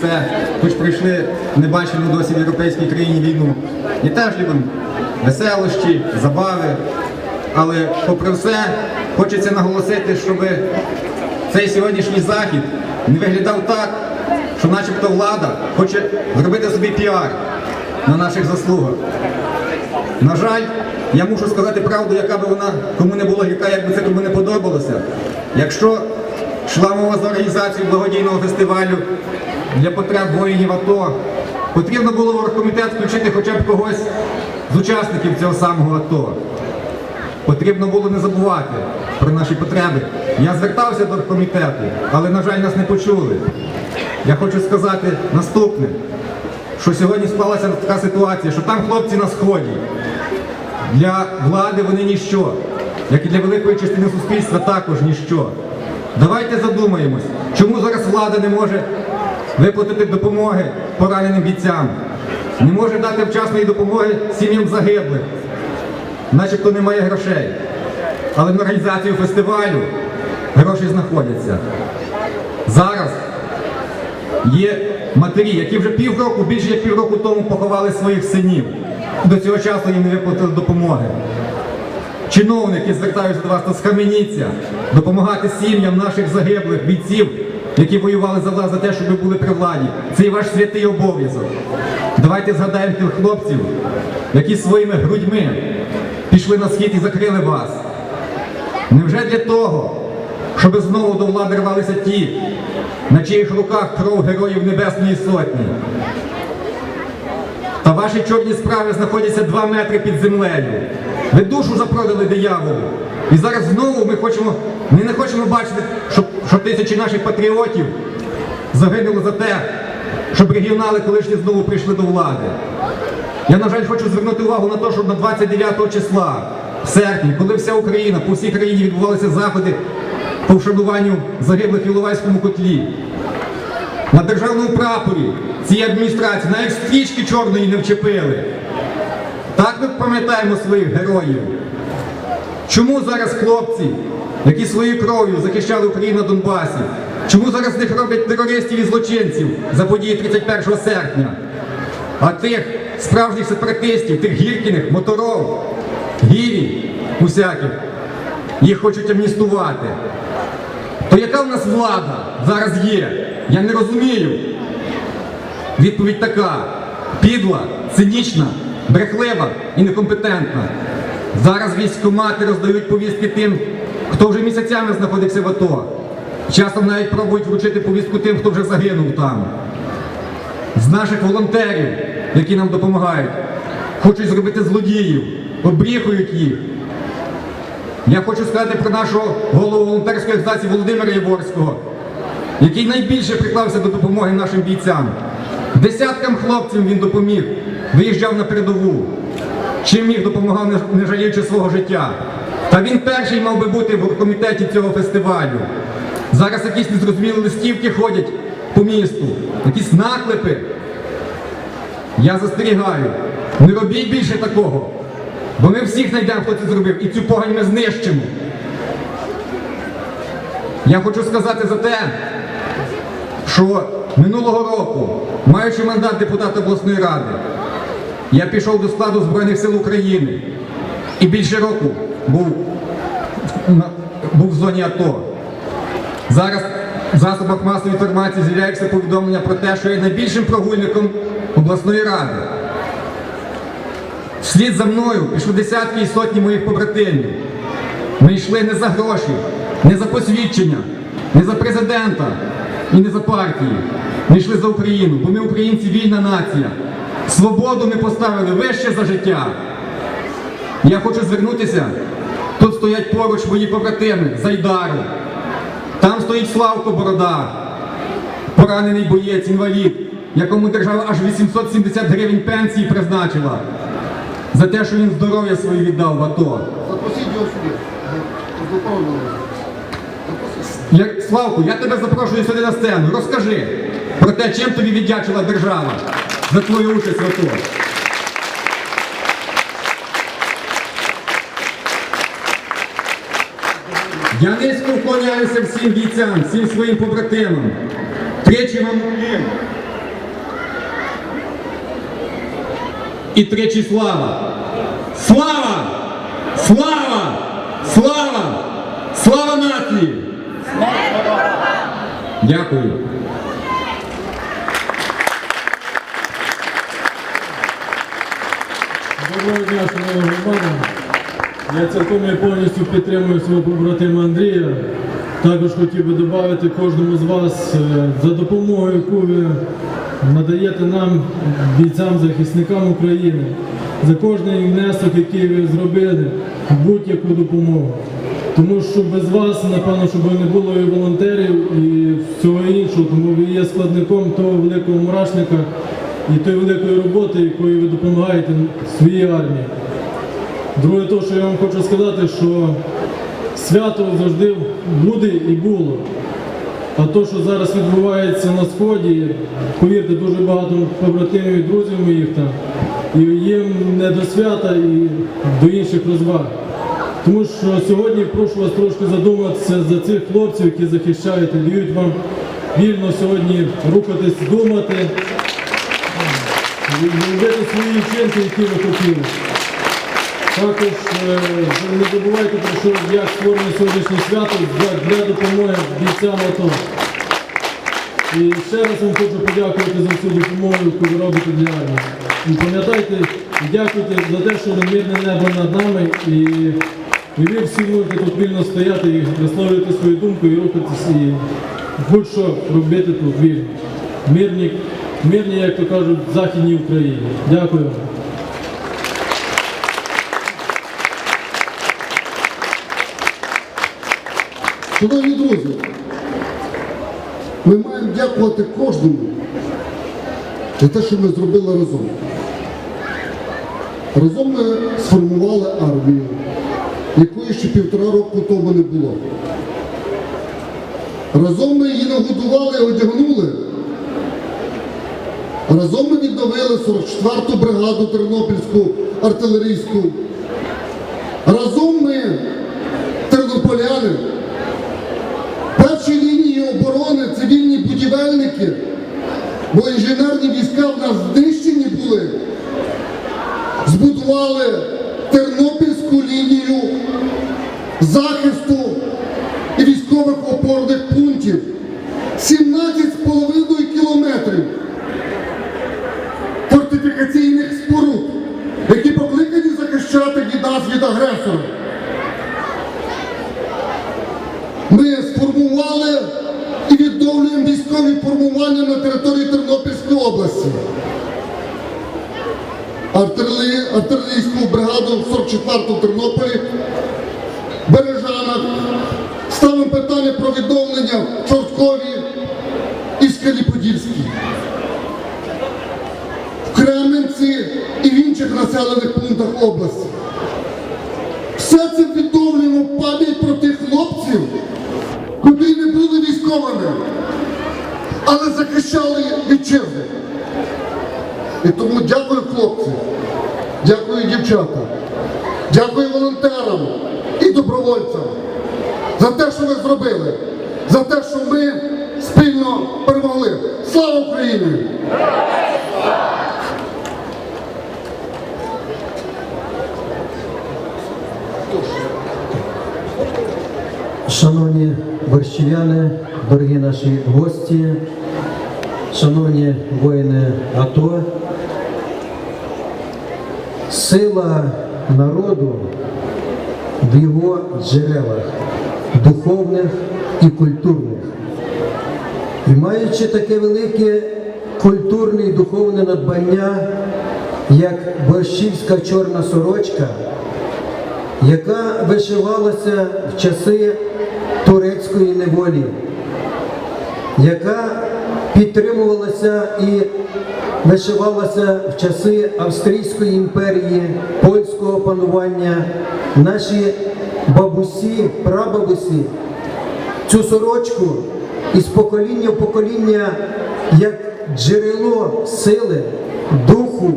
все, хоч пройшли небачену досі в європейській країні війну. І теж любимо веселощі, забави. Але попри все, хочеться наголосити, щоб цей сьогоднішній захід не виглядав так, що начебто влада хоче зробити собі піар на наших заслугах. На жаль, я мушу сказати правду, яка би вона кому не була гірка, як би це кому не подобалося. Якщо йшла мова за організацію благодійного фестивалю для потреб воїнів АТО, потрібно було в оргкомітет включити хоча б когось з учасників цього самого АТО. Потрібно було не забувати про наші потреби. Я звертався до комітету, але, на жаль, нас не почули. Я хочу сказати наступне, що сьогодні склалася така ситуація, що там хлопці на сході. Для влади вони ніщо, як і для великої частини суспільства також ніщо. Давайте задумаємось, чому зараз влада не може виплатити допомоги пораненим бійцям, не може дати вчасної допомоги сім'ям загиблих, начебто немає грошей. Але на організацію фестивалю гроші знаходяться. Зараз є матері, які вже півроку, більше як півроку тому поховали своїх синів. До цього часу їм не виплатили допомоги. Чиновники звертаються до вас, то схаменіться, допомагати сім'ям наших загиблих бійців, які воювали за вас за те, щоб ви були при владі. Це і ваш святий обов'язок. Давайте згадаємо тих хлопців, які своїми грудьми пішли на схід і закрили вас. Невже для того, щоб знову до влади рвалися ті, на чиїх руках кров героїв Небесної Сотні? Та ваші чорні справи знаходяться два метри під землею. Ви душу запродали дияволу. І зараз знову ми хочемо, ми не хочемо бачити, щоб, що тисячі наших патріотів загинули за те, щоб регіонали колишні знову прийшли до влади. Я, на жаль, хочу звернути увагу на те, що на 29 числа, в серпні, коли вся Україна, по всій країні відбувалися заходи по вшануванню загиблих в Іловайському котлі. На державному прапорі цієї адміністрації навіть стрічки чорної не вчепили. Так ми пам'ятаємо своїх героїв. Чому зараз хлопці, які своєю кров'ю захищали Україну на Донбасі, чому зараз з них роблять терористів і злочинців за події 31 серпня? А тих справжніх сепаратистів, тих гіркіних, моторов, гірі усяких, їх хочуть амністувати. То яка в нас влада зараз є? Я не розумію. Відповідь така: підла, цинічна, брехлива і некомпетентна. Зараз військкомати роздають повістки тим, хто вже місяцями знаходився в АТО. Часом навіть пробують вручити повістку тим, хто вже загинув там. З наших волонтерів, які нам допомагають, хочуть зробити злодіїв, обріхують їх. Я хочу сказати про нашого голову волонтерської організації Володимира Єворського, який найбільше приклався до допомоги нашим бійцям. Десяткам хлопців він допоміг, виїжджав на передову. Чим міг допомагав, не- жаліючи свого життя. Та він перший мав би бути в комітеті цього фестивалю. Зараз якісь незрозумілі листівки ходять по місту, якісь наклепи. Я застерігаю, не робіть більше такого, бо ми всіх знайдемо, хто це зробив, і цю погань ми знищимо. Я хочу сказати за те, що минулого року, маючи мандат депутата обласної ради, я пішов до складу Збройних сил України і більше року був, був в зоні АТО. Зараз в засобах масової інформації з'являється повідомлення про те, що я найбільшим прогульником обласної ради. Вслід за мною пішли десятки і сотні моїх побратимів. Ми йшли не за гроші, не за посвідчення, не за президента і не за партії. Ми йшли за Україну, бо ми українці вільна нація. Свободу ми поставили вище за життя. Я хочу звернутися. Тут стоять поруч мої побратими з Айдару. Там стоїть Славко Борода, поранений боєць, інвалід, якому держава аж 870 гривень пенсії призначила за те, що він здоров'я своє віддав в АТО. Запросіть його сюди. Я, Славку, я тебе запрошую сюди на сцену. Розкажи про те, чим тобі віддячила держава за твою участь в АТО. Я низько вклоняюся всім бійцям, всім своїм побратимам. Тричі вам уклін. І тричі слава. Слава! Слава! Слава! Слава нації! Дякую. Доброго дня, шановна громада. Я цілком і повністю підтримую свого побратима Андрія. Також хотів би додати кожному з вас е, за допомогою, яку ви надаєте нам, бійцям, захисникам України, за кожний внесок, який ви зробили, будь-яку допомогу. Тому що без вас, напевно, щоб не було і волонтерів, і всього іншого, тому ви є складником того великого мурашника і тої великої роботи, якою ви допомагаєте своїй армії. Друге, то, що я вам хочу сказати, що свято завжди буде і було. А то, що зараз відбувається на сході, повірте, дуже багато побратимів і друзів моїх там, і їм не до свята і до інших розваг. Тому що сьогодні прошу вас трошки задуматися за цих хлопців, які захищають і дають вам вільно сьогодні рухатись, думати, і свої вчинки, які ви хотіли. Також е, не забувайте про що як створене сьогоднішнє свято для, для допомоги бійцям АТО. І ще раз вам хочу подякувати за всю допомогу, яку ви робите для армії. І пам'ятайте, і дякуйте за те, що мирне небо над нами, і, і ви всі можете тут вільно стояти і висловлювати свою думку і рухатись, і будь-що робити тут вільно. Мирні, мирні, як то кажуть, Західній Україні. Дякую. Шановні друзі, ми маємо дякувати кожному за те, що ми зробили разом. Разом ми сформували армію, якої ще півтора року тому не було. Разом ми її нагодували одягнули. Разом ми відновили 44-ту бригаду Тернопільську артилерійську. Разом ми, тернополяни, Перші лінії оборони, цивільні будівельники, бо інженерні війська в нас знищені були, збудували тернопільську лінію захисту і військових опорних пунктів. 17,5 фортифікаційних споруд, які покликані захищати нас від агресора. Ми сформували і відновлюємо військові формування на території Тернопільської області. Артилерійську бригаду 44-ту в Тернополі, Бережанах. Ставимо питання про відновлення в Чорткові і Скаліподільській. В Кременці і в інших населених пунктах області. Все це відновлюємо пам'ять про тих хлопців, котрі не були військовими, але захищали вітчизну. І тому дякую хлопці, дякую дівчата, дякую волонтерам і добровольцям за те, що ви зробили, за те, що ми спільно перемогли. Слава Україні! Шановні борщів'яни, дорогі наші гості, шановні воїни АТО, сила народу в його джерелах духовних і культурних. І маючи таке велике культурне і духовне надбання, як борщівська чорна сорочка, яка вишивалася в часи турецької неволі, яка підтримувалася і вишивалася в часи Австрійської імперії, польського панування, наші бабусі, прабабусі цю сорочку із покоління в покоління як джерело сили, духу,